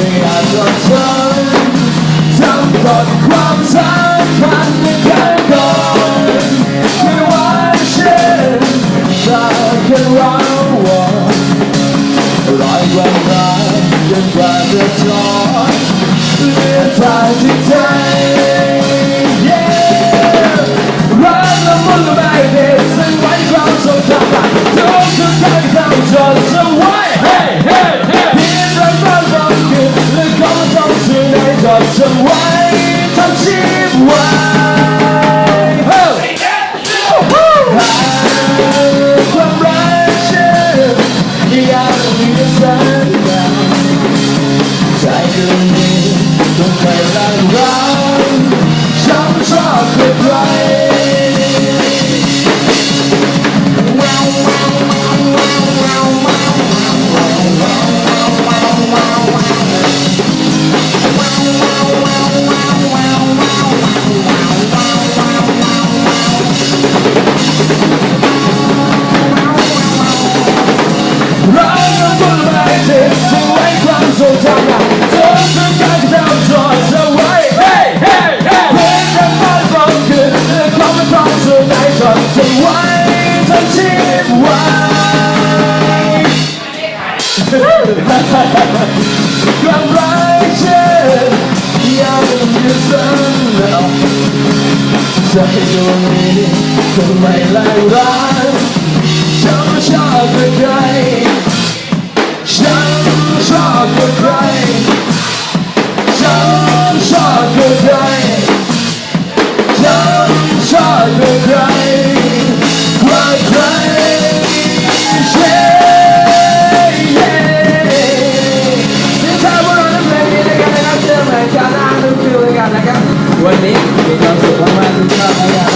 ไม่อาจจดจำจำก่อนความสัมพันธ์กัก่อนไม่ว่าฉันจะแค่ร้อวนรอยวันรักยังกว่าจะ ความรักฉันยังอยู่เสมอใจดวงนี้คงไม่ไล่ร้านฉันไม่ชอบใคร るか早